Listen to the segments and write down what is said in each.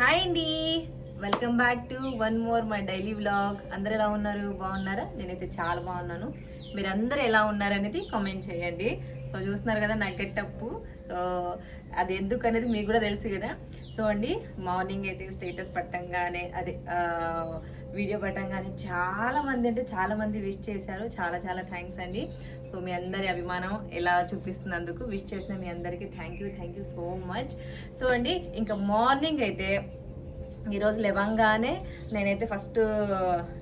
Hi అండి welcome back to one more my daily vlog అందరు ఎలా ఉన్నారు? బాగున్నారా? నేనైతే చాలా బాగున్నాను. మీరందరూ ఎలా ఉన్నారు అనేది కామెంట్ చేయండి. సో చూస్తున్నారు కదా నా గెట్టప్పు సో అది ఎందుకు అనేది మీకు కూడా తెలుసు కదా. సో అండి మార్నింగ్ అయితే స్టేటస్ పట్టంగానే అదే వీడియో పట్టంగానే చాలా మంది అంటే చాలా మంది విష్ చేశారు. చాలా చాలా థ్యాంక్స్ అండి సో మీ అందరి అభిమానం ఎలా చూపిస్తున్నందుకు విష్ చేసిన మీ అందరికీ thank you thank you so much so అండి ఇంకా మార్నింగ్ అయితే ఈరోజు లేవంగానే నేనైతే ఫస్ట్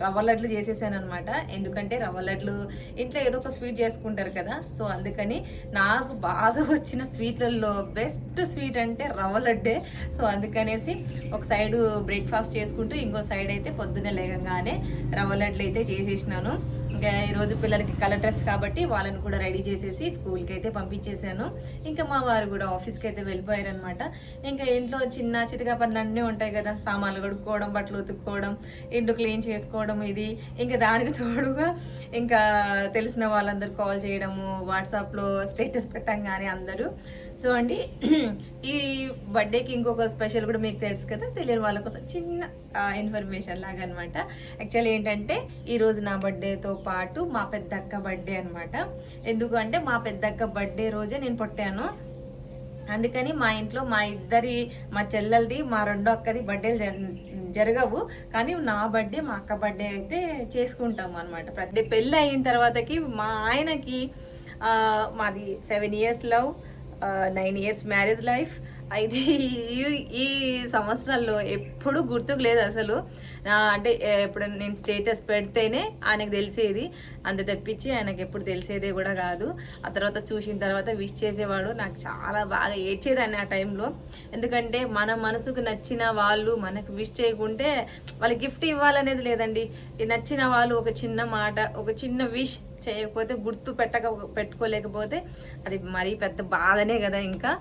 రవ్వ లడ్లు చేసేసాను అనమాట ఎందుకంటే రవ్వ లడ్లు ఇంట్లో ఏదో ఒక స్వీట్ చేసుకుంటారు కదా. సో అందుకని నాకు బాగా వచ్చిన స్వీట్లలో బెస్ట్ స్వీట్ అంటే రవ్వ లడ్డే. సో అందుకనేసి ఒక సైడు బ్రేక్ఫాస్ట్ చేసుకుంటూ ఇంకో సైడ్ అయితే పొద్దున్నే లేగంగానే రవ్వ లడ్లు అయితే చేసేసినాను. ఇంకా ఈరోజు పిల్లలకి కలర్ డ్రెస్ కాబట్టి వాళ్ళని కూడా రెడీ చేసేసి స్కూల్కి అయితే పంపించేశాను ఇంకా మా వారు కూడా ఆఫీస్కి అయితే వెళ్ళిపోయారు అనమాట ఇంకా ఇంట్లో చిన్న చితకా పనులు అన్నీ ఉంటాయి కదా సామాన్లు కడుక్కోవడం బట్టలు ఉతుక్కోవడం ఇంట్లో క్లీన్ చేసుకోవడం ఇది. ఇంకా దానికి తోడుగా ఇంకా తెలిసిన వాళ్ళందరూ కాల్ చేయడము వాట్సాప్లో స్టేటస్ పెట్టంగానే అందరూ సో అండి ఈ బర్త్డేకి ఇంకొక స్పెషల్ కూడా మీకు తెలుసు కదా తెలియని వాళ్ళ కోసం చిన్న ఇన్ఫర్మేషన్ లాగా అనమాట యాక్చువల్లీ ఏంటంటే ఈరోజు నా బర్త్డేతో పాటు మా పెద్దక్క బర్త్డే అనమాట ఎందుకంటే మా పెద్దక్క బర్త్డే రోజే నేను పుట్టాను. అందుకని మా ఇంట్లో మా ఇద్దరి మా చెల్లెలది మా రెండో అక్కది బర్త్డేలు జరగవు. కానీ నా బర్త్డే మా అక్క బర్త్డే అయితే చేసుకుంటాము అనమాట ప్రతి పెళ్ళి అయిన తర్వాతకి మా ఆయనకి మాది seven years love. Nine years marriage life అయితే ఈ- సంవత్సరాల్లో ఎప్పుడు గుర్తుకు లేదు అసలు. అంటే ఎప్పుడు నేను స్టేటస్ పెడితేనే ఆయనకు తెలిసేది. అంత తెప్పించి ఆయనకు ఎప్పుడు తెలిసేదే కూడా కాదు. ఆ తర్వాత చూసిన తర్వాత విష్ చేసేవాడు. నాకు చాలా బాగా ఏడ్చేదాన్ని ఆ టైంలో ఎందుకంటే మన మనసుకు నచ్చిన వాళ్ళు మనకు విష్ చేయకుంటే వాళ్ళకి గిఫ్ట్ ఇవ్వాలనేది లేదండి. నచ్చిన వాళ్ళు ఒక చిన్న మాట ఒక చిన్న విష్ చేయకపోతే గుర్తు పెట్టక పెట్టుకోలేకపోతే అది మరీ పెద్ద బాధనే కదా ఇంకా.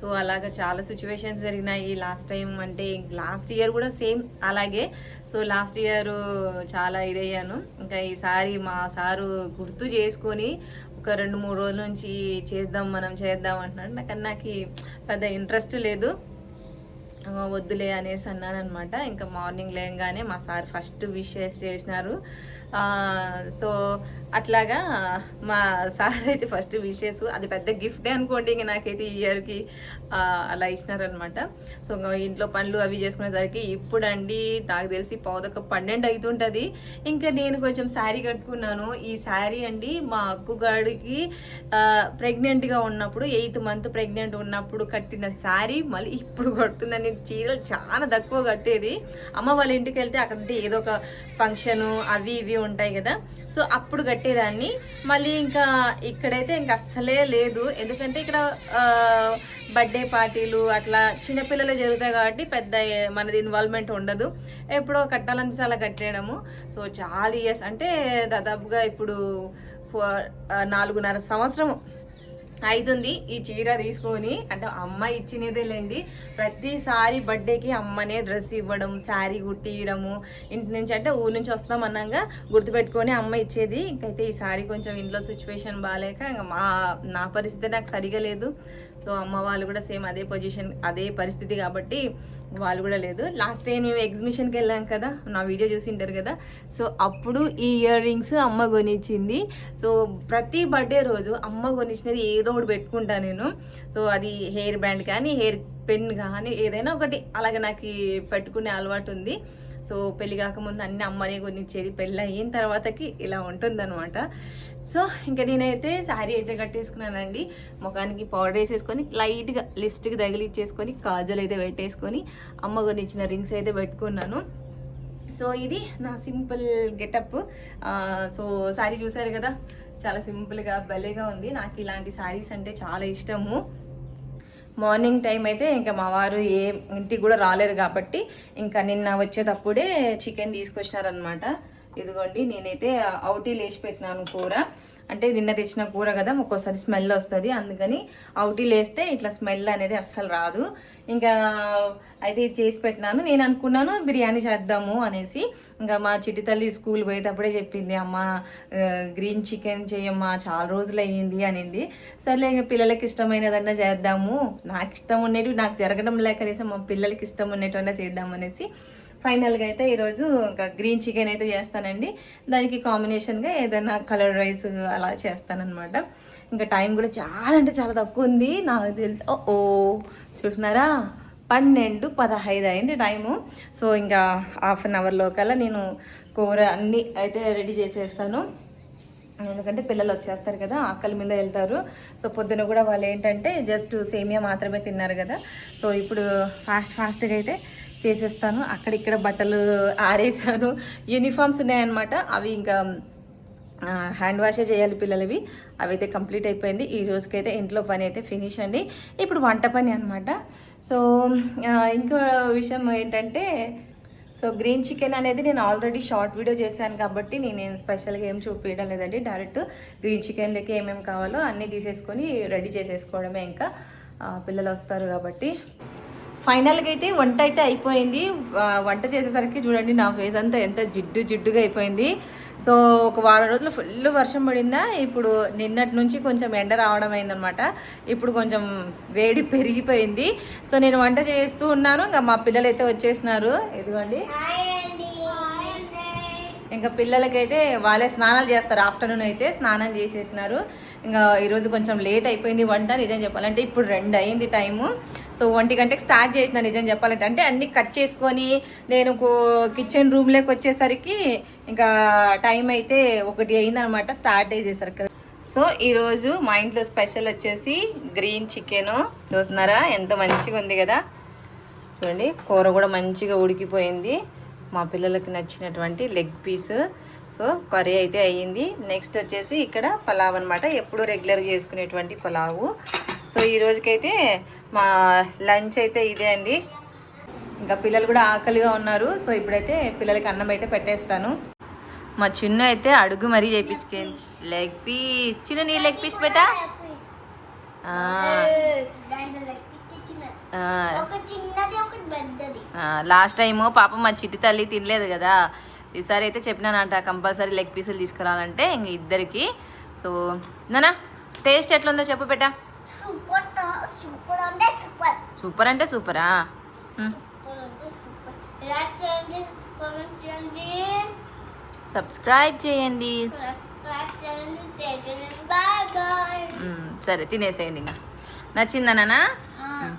సో అలాగా చాలా సిచ్యువేషన్స్ జరిగినాయి. లాస్ట్ టైం అంటే లాస్ట్ ఇయర్ కూడా సేమ్ అలాగే. సో లాస్ట్ ఇయర్ చాలా ఇదయ్యాను. ఇంకా ఈసారి మా సారు గుర్తు చేసుకొని ఒక రెండు మూడు రోజుల నుంచి చేద్దాం మనం చేద్దాం అంటున్నాడు. నాకు నాకు పెద్ద ఇంట్రెస్ట్ లేదు. వద్దులే అనేసి అన్నాను అనమాట ఇంకా మార్నింగ్ లేగానే మా సార్ ఫస్ట్ విషెస్ చేసినారు. సో అట్లాగా మా సార్ అయితే ఫస్ట్ విషెస్ అది పెద్ద గిఫ్టే అనుకోండి ఇంక నాకైతే ఈ ఇయర్కి అలా ఇచ్చినారనమాట. సో ఇంకా ఇంట్లో పనులు అవి చేసుకునేసరికి ఇప్పుడండి నాకు తెలిసి పౌదక పన్నెండు అవుతుంటుంది ఇంకా నేను కొంచెం శారీ కట్టుకున్నాను. ఈ శారీ అండి మా అక్కుగాడికి ప్రెగ్నెంట్గా ఉన్నప్పుడు ఎయిత్ మంత్ ప్రెగ్నెంట్ ఉన్నప్పుడు కట్టిన శారీ మళ్ళీ ఇప్పుడు కొడుతుందని చీరలు చాలా తక్కువ కట్టేది. అమ్మ వాళ్ళ ఇంటికి వెళ్తే అక్కడంటే ఏదో ఒక ఫంక్షను అవి ఇవి ఉంటాయి కదా. సో అప్పుడు కట్టేదాన్ని. మళ్ళీ ఇంకా ఇక్కడైతే ఇంకా అస్సలే లేదు. ఎందుకంటే ఇక్కడ బర్త్డే పార్టీలు అట్లా చిన్నపిల్లలే జరుగుతాయి కాబట్టి పెద్ద మనది ఇన్వాల్వ్మెంట్ ఉండదు. ఎప్పుడో కట్టాలనిపిస్తే అలా కట్టేయడము. సో చాలా ఇయర్స్ అంటే దాదాపుగా ఇప్పుడు ఫోర్- నాలుగున్నర సంవత్సరము. అవుతుంది ఈ చీర తీసుకొని అంటే అమ్మ ఇచ్చినదేలేండి. ప్రతిసారి బర్త్డేకి అమ్మనే డ్రెస్ ఇవ్వడం శారీ కుట్టియడము ఇంటి నుంచి అంటే ఊరి నుంచి వస్తాం అన్నాగా గుర్తుపెట్టుకొని అమ్మ ఇచ్చేది. ఇంకైతే ఈ సారీ కొంచెం ఇంట్లో సిచ్యువేషన్ బాగాలేక ఇంకా మా నా పరిస్థితి నాకు సరిగా లేదు. సో అమ్మ వాళ్ళు కూడా సేమ్ అదే పొజిషన్ అదే పరిస్థితి కాబట్టి వాళ్ళు కూడా లేదు. లాస్ట్ టైం మేము ఎగ్జిబిషన్కి వెళ్ళాం కదా నా వీడియో చూసి ఉంటారు కదా. సో అప్పుడు ఈ ఇయర్ రింగ్స్ అమ్మ కొనిచ్చింది. సో ప్రతి బర్త్డే రోజు అమ్మ కొనిచ్చినది ఏదో ఒకటి పెట్టుకుంటా నేను. సో అది హెయిర్ బ్యాండ్ కానీ హెయిర్ పెన్ కానీ ఏదైనా ఒకటి అలాగే నాకు పెట్టుకునే అలవాటు ఉంది. సో పెళ్ళి కాకముందు అన్ని అమ్మనే కొనిచ్చేది. పెళ్ళి అయిన తర్వాతకి ఇలా ఉంటుందన్నమాట. సో ఇంకా నేనైతే శారీ అయితే కట్టేసుకున్నానండి. ముఖానికి పౌడర్ వేసేసుకొని లైట్గా లిప్స్టిక్ తగిలిచ్చేసుకొని కాజల్ అయితే పెట్టేసుకొని అమ్మ కొనిచ్చిన రింగ్స్ అయితే పెట్టుకున్నాను. సో ఇది నా సింపుల్ గెటప్. సో శారీ చూసారు కదా? చాలా సింపుల్గా భలేగా ఉంది. నాకు ఇలాంటి శారీస్ అంటే చాలా ఇష్టము. మార్నింగ్ టైం అయితే ఇంకా మా వారు ఏ ఇంటికి కూడా రాలేరు కాబట్టి ఇంకా నిన్న వచ్చేటప్పుడే చికెన్ తీసుకొచ్చినారనమాట ఇదిగోండి నేనైతే అవుటీ లేచి పెట్టినాను కూర. అంటే నిన్న తెచ్చిన కూర కదా ఒక్కోసారి స్మెల్ వస్తుంది. అందుకని అవుటీలు వేస్తే ఇట్లా స్మెల్ అనేది అస్సలు రాదు. ఇంకా అయితే చేసి పెట్టినాను. నేను అనుకున్నాను బిర్యానీ చేద్దాము అనేసి. ఇంకా మా చిట్టి తల్లి స్కూల్ పోయేటప్పుడే చెప్పింది అమ్మ గ్రీన్ చికెన్ చేయమ్మా చాలా రోజులు అయ్యింది అనింది. సర్లే ఇంకా పిల్లలకి ఇష్టమైనదన్నా చేద్దాము. నాకు ఇష్టం ఉండేవి నాకు జరగడం లేక కనీసం మా పిల్లలకి ఇష్టం ఉండేటన్నా చేద్దాం అనేసి ఫైనల్గా అయితే ఈరోజు ఇంకా గ్రీన్ చికెన్ అయితే చేస్తానండి. దానికి కాంబినేషన్గా ఏదైనా కలర్ రైస్ అలా చేస్తానన్నమాట. ఇంకా టైం కూడా చాలా అంటే చాలా తక్కువ ఉంది. నాకు తెలిసి ఓ ఓ చూసినారా? పన్నెండు పదహైదు అయింది టైము. సో ఇంకా హాఫ్ అన్ అవర్లో కల్లా నేను కూర అన్నీ అయితే రెడీ చేసేస్తాను. ఎందుకంటే పిల్లలు వచ్చేస్తారు కదా ఆకలి మీద వెళ్తారు. సో పొద్దున కూడా వాళ్ళు ఏంటంటే జస్ట్ సేమియా మాత్రమే తిన్నారు కదా. సో ఇప్పుడు ఫాస్ట్ ఫాస్ట్గా అయితే చేసేస్తాను. అక్కడ ఇక్కడ బట్టలు ఆరేసాను యూనిఫామ్స్ ఉన్నాయన్నమాట. అవి ఇంకా హ్యాండ్ వాషే చేయాలి పిల్లలవి. అవి అయితే కంప్లీట్ అయిపోయింది. ఈ రోజుకైతే ఇంట్లో పని అయితే ఫినిష్ అండి. ఇప్పుడు వంట పని అనమాట సో ఇంకో విషయం ఏంటంటే సో గ్రీన్ చికెన్ అనేది నేను ఆల్రెడీ షార్ట్ వీడియో చేశాను కాబట్టి నేను స్పెషల్గా ఏం చూపించడం లేదండి. డైరెక్ట్ గ్రీన్ చికెన్లోకి ఏమేమి కావాలో అన్నీ తీసేసుకొని రెడీ చేసేసుకోవడమే ఇంకా. పిల్లలు వస్తారు కాబట్టి. ఫైనల్గా అయితే వంట అయితే అయిపోయింది వంట చేసేసరికి చూడండి నా ఫేస్ అంతా ఎంత జిడ్డు జిడ్డుగా అయిపోయింది. సో ఒక వారం రోజులు ఫుల్ వర్షం పడిందా? ఇప్పుడు నిన్నటి నుంచి కొంచెం ఎండ రావడం అయిందనమాట ఇప్పుడు కొంచెం వేడి పెరిగిపోయింది. సో నేను వంట చేస్తూ ఉన్నాను. ఇంకా మా పిల్లలు అయితే వచ్చేసినారు. ఇదిగోండి. ఇంకా పిల్లలకైతే వాళ్ళే స్నానాలు చేస్తారు. ఆఫ్టర్నూన్ అయితే స్నానం చేసేసినారు. ఇంకా ఈరోజు కొంచెం లేట్ అయిపోయింది వంట నిజం చెప్పాలంటే ఇప్పుడు రెండు అయింది టైము. సో ఒంటి గంటకి స్టార్ట్ చేసిన నిజం చెప్పాలంటే. అంటే అన్ని కట్ చేసుకొని నేను కిచెన్ రూమ్లోకి వచ్చేసరికి ఇంకా టైం అయితే ఒకటి అయిందనమాట స్టార్ట్ చేసేసరికి. సో ఈరోజు మా ఇంట్లో స్పెషల్ వచ్చేసి గ్రీన్ చికెన్. చూస్తున్నారా? ఎంత మంచిగా ఉంది కదా. చూడండి కూర కూడా మంచిగా ఉడికిపోయింది. మా పిల్లలకి నచ్చినటువంటి లెగ్ పీస్ సో కర్రీ అయితే అయ్యింది. నెక్స్ట్ వచ్చేసి ఇక్కడ పలావ్ అనమాట ఎప్పుడు రెగ్యులర్ చేసుకునేటువంటి పలావు. సో ఈ రోజుకైతే మా లంచ్ అయితే ఇదే అండి. ఇంకా పిల్లలు కూడా ఆకలిగా ఉన్నారు. సో ఇప్పుడైతే పిల్లలకి అన్నం అయితే పెట్టేస్తాను. మా చిన్న అయితే అడుగు మరీ చేయించుకేంది లెగ్ పీస్ చిన్న నీ లెగ్ పీస్ పెట్టా ఆ, ఆ, ఒక చిన్నది ఒకటి పెద్దది లాస్ట్ టైం పాపం మా చిట్టి తల్లి తినలేదు కదా. ఈసారి అయితే చెప్పినానంట కంపల్సరీ లెగ్ పీసులు తీసుకురావాలంటే ఇంక ఇద్దరికి. సో నానా టేస్ట్ ఎట్లుందో చెప్పు పెట్టా సూపర్ సూపర్ అంటే సూపర్. సబ్స్క్రైబ్ చేయండి. సరే తినేసేయండి ఇంకా. నచ్చిందా నానా?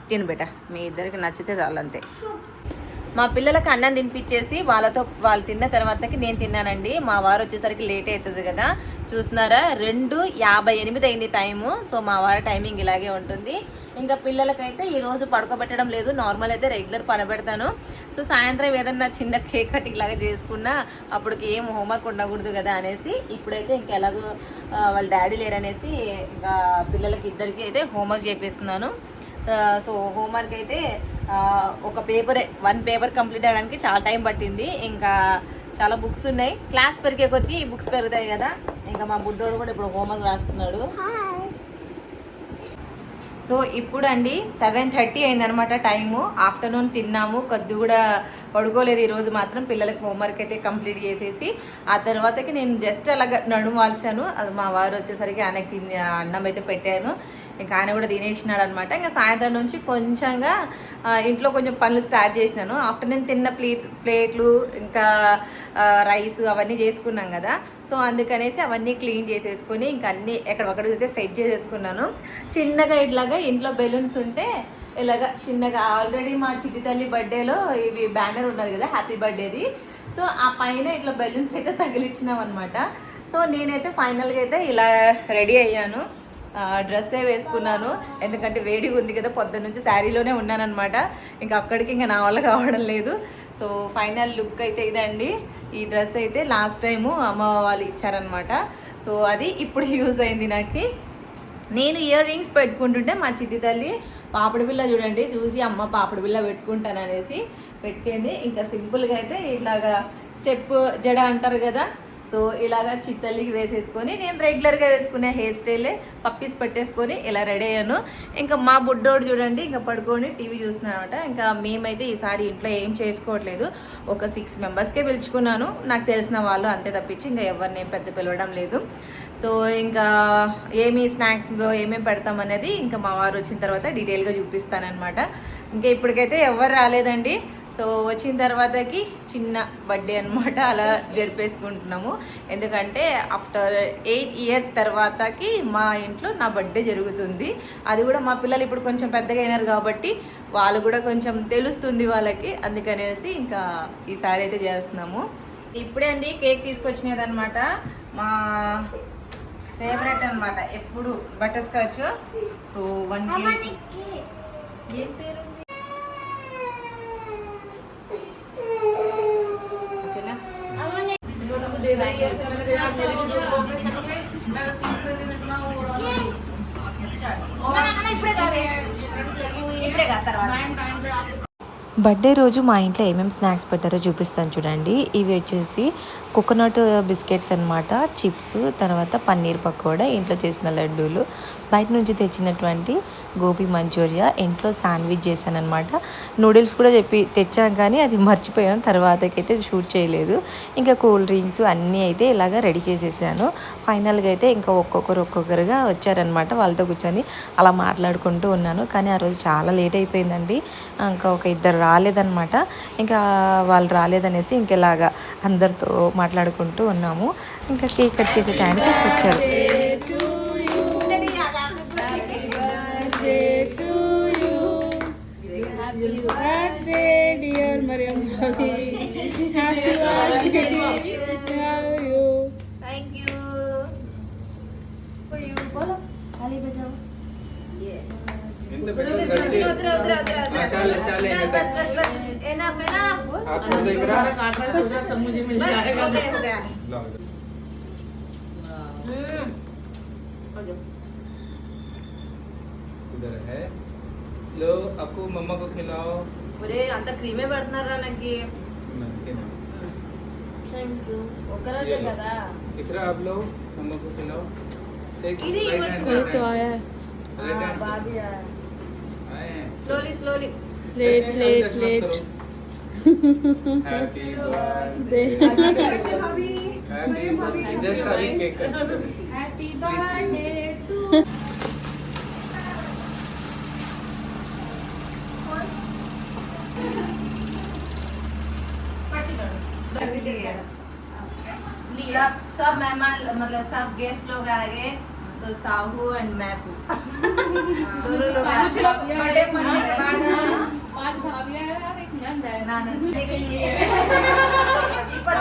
తిను బేట. మీ ఇద్దరికి నచ్చితే చాలు అంతే. మా పిల్లలకు అన్నం తినిపించేసి వాళ్ళతో వాళ్ళు తిన్న తర్వాతకి నేను తిన్నానండి. మా వారు వచ్చేసరికి లేట్ అవుతుంది కదా. చూస్తున్నారా? రెండు యాభై ఎనిమిది అయింది టైము. సో మా వారి టైమింగ్ ఇలాగే ఉంటుంది. ఇంకా పిల్లలకైతే ఈరోజు పడుకోబెట్టడం లేదు. నార్మల్ అయితే రెగ్యులర్ పడబెడతాను. సో సాయంత్రం ఏదన్నా చిన్న కేక్ కటింగ్ లాగా చేసుకున్నా అప్పటికి ఏం హోంవర్క్ ఉండకూడదు కదా అనేసి ఇప్పుడైతే ఇంకా ఎలాగో వాళ్ళ డాడీ లేరనేసి ఇంకా పిల్లలకి ఇద్దరికి అయితే హోంవర్క్ చేపిస్తున్నాను. సో హోంవర్క్ అయితే ఒక పేపర్ వన్ పేపర్ కంప్లీట్ అవ్వడానికి చాలా టైం పట్టింది. ఇంకా చాలా బుక్స్ ఉన్నాయి. క్లాస్ పెరిగే కొద్దికి ఈ బుక్స్ పెరుగుతాయి కదా. ఇంకా మా బుడ్డోడు కూడా ఇప్పుడు హోంవర్క్ రాస్తున్నాడు. సో ఇప్పుడు అండి సెవెన్ థర్టీ అయిందనమాట టైము. ఆఫ్టర్నూన్ తిన్నాము. కొద్ది కూడా పడుకోలేదు. ఈరోజు మాత్రం పిల్లలకి హోంవర్క్ అయితే కంప్లీట్ చేసేసి ఆ తర్వాతకి నేను జస్ట్ అలాగ నడుము వాల్చాను. అది మా వారు వచ్చేసరికి ఆయనకి తిని అన్నం అయితే పెట్టాను. ఇంకా ఆయన కూడా తినేసినాడు అనమాట ఇంకా సాయంత్రం నుంచి కొంచెంగా ఇంట్లో కొంచెం పనులు స్టార్ట్ చేసినాను. ఆఫ్టర్నూన్ తిన్న ప్లేట్స్ ప్లేట్లు ఇంకా రైస్ అవన్నీ చేసుకున్నాం కదా. సో అందుకనేసి అవన్నీ క్లీన్ చేసేసుకొని ఇంకా అన్నీ ఎక్కడ అయితే సెట్ చేసేసుకున్నాను. చిన్నగా ఇట్లాగా ఇంట్లో బెలూన్స్ ఉంటే ఇలాగ చిన్నగా ఆల్రెడీ మా చిట్టి తల్లి బర్త్డేలో ఇవి బ్యానర్ ఉన్నది కదా హ్యాపీ బర్త్డేది. సో ఆ పైన ఇట్లా బెలూన్స్ అయితే తగిలిచ్చినాం అనమాట సో నేనైతే ఫైనల్గా అయితే ఇలా రెడీ అయ్యాను. డ్రెస్సే వేసుకున్నాను. ఎందుకంటే వేడిగా ఉంది కదా పొద్దున్న నుంచి శారీలోనే ఉన్నానమాట ఇంకా అక్కడికి ఇంకా నా వల్ల కావడం లేదు. సో ఫైనల్ లుక్ అయితే ఇదండి. ఈ డ్రెస్ అయితే లాస్ట్ టైము అమ్మ వాళ్ళు ఇచ్చారనమాట సో అది ఇప్పుడు యూజ్ అయింది నాకు. నేను ఇయర్ రింగ్స్ పెట్టుకుంటుంటే మా చిట్టి తల్లి పాపిడి బిల్ల చూడండి చూసి అమ్మ పాపిడి బిల్ల పెట్టుకుంటాను అనేసి పెట్టింది. ఇంకా సింపుల్గా అయితే ఇట్లాగా స్టెప్ జడ అంటారు కదా సో ఇలాగా చిత్తల్లికి వేసేసుకొని నేను రెగ్యులర్గా వేసుకునే హెయిర్ స్టైలే పప్పీస్ పెట్టేసుకొని ఇలా రెడీ అయ్యాను. ఇంకా మా బుడ్డోడు చూడండి ఇంకా పడుకొని టీవీ చూస్తున్నానమాట ఇంకా మేమైతే ఈసారి ఇంట్లో ఏం చేసుకోవట్లేదు. ఒక సిక్స్ మెంబర్స్కే పిలుచుకున్నాను. నాకు తెలిసిన వాళ్ళు అంతే తప్పించి ఇంకా ఎవరిని పెద్ద పిలవడం లేదు. సో ఇంకా ఏమి స్నాక్స్లో ఏమేమి పెడతామనేది ఇంకా మా వారు వచ్చిన తర్వాత డీటెయిల్గా చూపిస్తానమాట ఇంకా ఇప్పటికైతే ఎవరు రాలేదండి. సో వచ్చిన తర్వాతకి చిన్న బర్త్డే అనమాట అలా జరిపేసుకుంటున్నాము. ఎందుకంటే ఆఫ్టర్ ఎయిట్ ఇయర్స్ తర్వాతకి మా ఇంట్లో నా బర్త్డే జరుగుతుంది. అది కూడా మా పిల్లలు ఇప్పుడు కొంచెం పెద్దగా అయినారు కాబట్టి వాళ్ళు కూడా కొంచెం తెలుస్తుంది వాళ్ళకి. అందుకనేసి ఇంకా ఈసారి అయితే చేస్తున్నాము. ఇప్పుడే అండి కేక్ తీసుకొచ్చినది అనమాట మా ఫేవరెట్ అన్నమాట. ఎప్పుడు బటర్ స్కాచ్ సో వన్ ఏం పేరు బర్త్డే రోజు మా ఇంట్లో ఏమేమి స్నాక్స్ పెట్టారో చూపిస్తాను చూడండి. ఇవి వచ్చేసి కోకోనట్ బిస్కెట్స్ అన్నమాట చిప్స్ తర్వాత పన్నీర్ పకోడా ఇంట్లో చేసిన లడ్డూలు బయట నుంచి తెచ్చినటువంటి గోబీ మంచూరియా ఇంట్లో శాండ్విచ్ చేశాను అనమాట నూడిల్స్ కూడా చెప్పి తెచ్చాం కానీ అది మర్చిపోయాను. తర్వాతకైతే షూట్ చేయలేదు. ఇంకా కూల్ డ్రింక్స్ అన్నీ అయితే ఇలాగ రెడీ చేసేసాను. ఫైనల్గా అయితే ఇంకా ఒక్కొక్కరు ఒక్కొక్కరుగా వచ్చారనమాట వాళ్ళతో కూర్చొని అలా మాట్లాడుకుంటూ ఉన్నాను. కానీ ఆ రోజు చాలా లేట్ అయిపోయిందండి. ఇంకా ఒక ఇద్దరు రాలేదనమాట ఇంకా వాళ్ళు రాలేదనేసి ఇంకెలాగా అందరితో మాట్లాడుకుంటూ ఉన్నాము. ఇంకా కేక్ కట్ చేసే టైంకి వచ్చారు. Thank you. For you. बोलो. खाली बजाओ. Yes. मुझे मिल जाएगा लो आपको मम्मा को खिलाओ ఒరే అంత క్రీమే పెడుతున్నారా నాకు नमकीन है। థ్యాంక్ యూ ఒకరోజే కదా दिख रहा आप लोग मम्मा को खिलाओ एक इधर ही right hand बच्चों। side है। आया Right hand side। బాబీ आए हैं। స్లోలీ స్లోలీ लेट नहीं, लेट नहीं, late happy birthday happy birthday just अभी केक कट हैप्पी बर्थडे सब सब मेहमान मतलब सब गेस्ट लोग आ गए। सो साहू एंड मैपू दोनों लोग बड़े पाँच भाभी है यार एक नंद है ना ना लेकिन ये इपत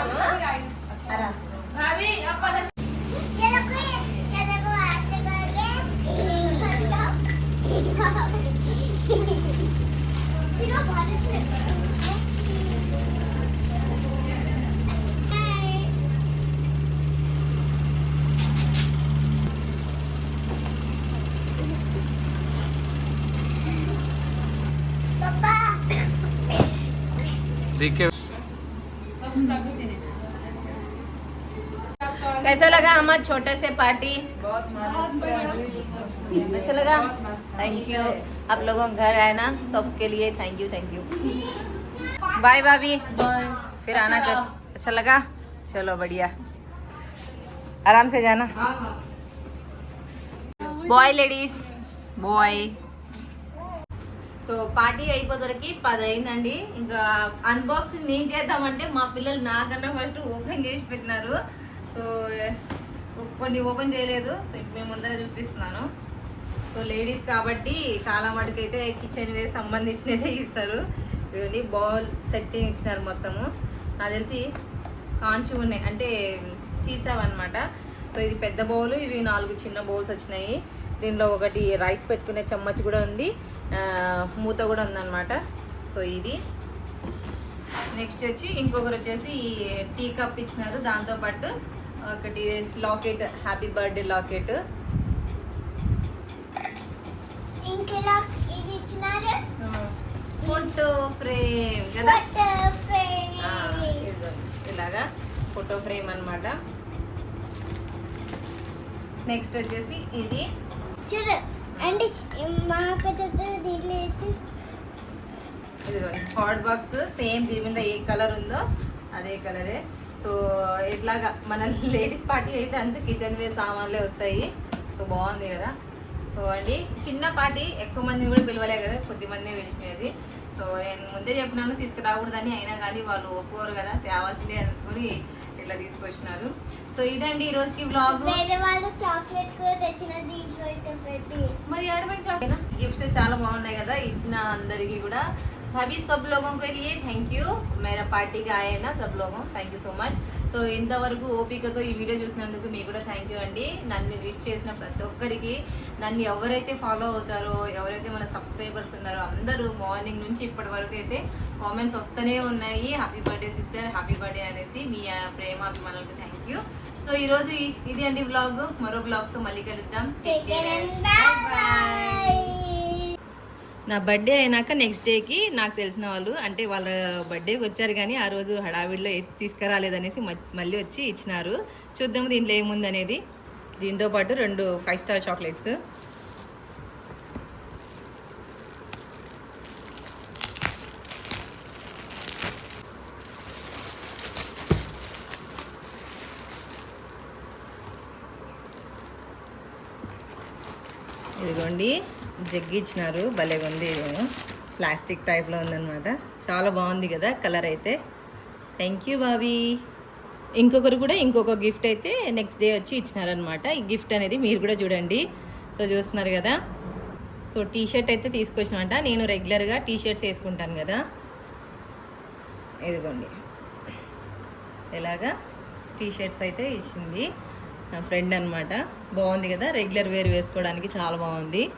आराम से ये देखो ये ये देखो ऐसे करके ठीक है बहुत अच्छे पापा देखे कैसा लगा हमारा छोटे से पार्टी? अच्छा लगा? थैंक यू आप लोगों घर आए ना सबके लिए thank you thank you bye भाभी। फिर आना कर अच्छा लगा? चलो बढ़िया। आराम से जाना? Bye ladies bye so party అయిపోతరికి పది అయిందండి ఇంకా అన్బాక్సింగ్ నేను చేద్దామంటే మా పిల్లలు నాకన్నా ఫస్ట్ ఓపెన్ చేసి పెట్టినారు. సో కొన్ని ఓపెన్ చేయలేదు. సో ఇప్పుడు మేము ముందర చూపిస్తున్నాను. సో లేడీస్ కాబట్టి చాలా మటుకు అయితే కిచెన్ వేర్ సంబంధించినదే ఇస్తారు. ఇవన్నీ బౌల్ సెట్టింగ్ ఇచ్చినారు మొత్తము. నాకు తెలిసి కాంచి ఉన్నాయి. అంటే సీసావ్ అనమాట సో ఇది పెద్ద బౌల్ ఇవి నాలుగు చిన్న బౌల్స్ వచ్చినాయి. దీనిలో ఒకటి రైస్ పెట్టుకునే చమ్మచ్ కూడా ఉంది. మూత కూడా ఉందన్నమాట. సో ఇది. నెక్స్ట్ వచ్చి ఇంకొకరు వచ్చేసి టీ కప్ ఇచ్చినారు. దాంతోపాటు ఒకటి locket happy birthday locket. Photo frame కదా? ఇలాగా ఫోటో ఫ్రేమ్ అన్నమాట. నెక్స్ట్ వచ్చేసి ఇది. అండి మా అక్క చెప్తే దీంట్లో అయితే. హాట్ బాక్స్ సేమ్ దీని మీద ఏ కలర్ ఉందో అదే కలరే. సో ఇట్లాగా మన లేడీస్ పార్టీ అయితే అంత కిచెన్ వేర్ సామాన్లే వస్తాయి. సో బాగుంది కదా. సో అండి చిన్న పార్టీ ఎక్కువ మందిని కూడా పిలవలే కదా కొద్ది మంది పిలిచినది సో నేను ముందే చెప్పినాను తీసుకురాకూడదని అయినా కానీ వాళ్ళు ఒప్పుకోరు కదా తేవాల్సిందే అనుకుని ఇట్లా తీసుకొచ్చినారు సో ఇదండి ఈ రోజుకి వ్లాగ్ వేరే వాళ్ళు చాక్లెట్ కూడా తెచ్చిన దీంట్లో ఇట్లా పెట్టి మరి అడగండి గిఫ్ట్స్ చాలా బాగున్నాయి కదా ఇచ్చిన అందరికీ కూడా सभी सब लोगों के लिए థ్యాంక్ యూ మేరా పార్టీకి ఆయన సబ్ లోగం thank you so much so ఇంతవరకు ఓపికతో ఈ వీడియో చూసినందుకు మీకు కూడా థ్యాంక్ యూ అండి. నన్ను విష్ చేసిన ప్రతి ఒక్కరికి నన్ను ఎవరైతే ఫాలో అవుతారో ఎవరైతే మన సబ్స్క్రైబర్స్ ఉన్నారో అందరూ మార్నింగ్ నుంచి ఇప్పటి వరకు అయితే కామెంట్స్ వస్తూనే ఉన్నాయి. Happy birthday sister happy birthday అనేసి మీ ప్రేమ అభిమానులకు థ్యాంక్ యూ సో ఈరోజు ఇది అండి వ్లాగ్ మరో వ్లాగ్తో మళ్ళీ కలుద్దాం. Bye-bye. నా బర్త్డే అయినాక నెక్స్ట్ డేకి నాకు తెలిసిన వాళ్ళు అంటే వాళ్ళ బర్త్డేకి వచ్చారు కానీ ఆ రోజు హడావిడిలో తీసుకురాలేదనేసి మ- మళ్ళీ వచ్చి ఇచ్చినారు. చూద్దాము దీంట్లో ఏముంది అనేది. దీంతో పాటు రెండు ఫైవ్ స్టార్ చాక్లెట్స్ ఇదిగోండి. జగ్గి ఇచ్చినారు భలేగా ఉంది ఇదేమో ప్లాస్టిక్ టైప్లో ఉందన్నమాట. చాలా బాగుంది కదా కలర్ అయితే. Thank you Bobby. ఇంకొకరు కూడా ఇంకొక గిఫ్ట్ అయితే నెక్స్ట్ డే వచ్చి ఇచ్చినారనమాట ఈ గిఫ్ట్ అనేది మీరు కూడా చూడండి. సో చూస్తున్నారు కదా. సో టీ షర్ట్ అయితే తీసుకొచ్చినమాట. నేను రెగ్యులర్గా టీ షర్ట్స్ వేసుకుంటాను కదా. ఇదిగోండి. ఇలాగా టీ షర్ట్స్ అయితే ఇచ్చింది. నా ఫ్రెండ్ అనమాట బాగుంది కదా? రెగ్యులర్ వేర్ వేసుకోవడానికి చాలా బాగుంది.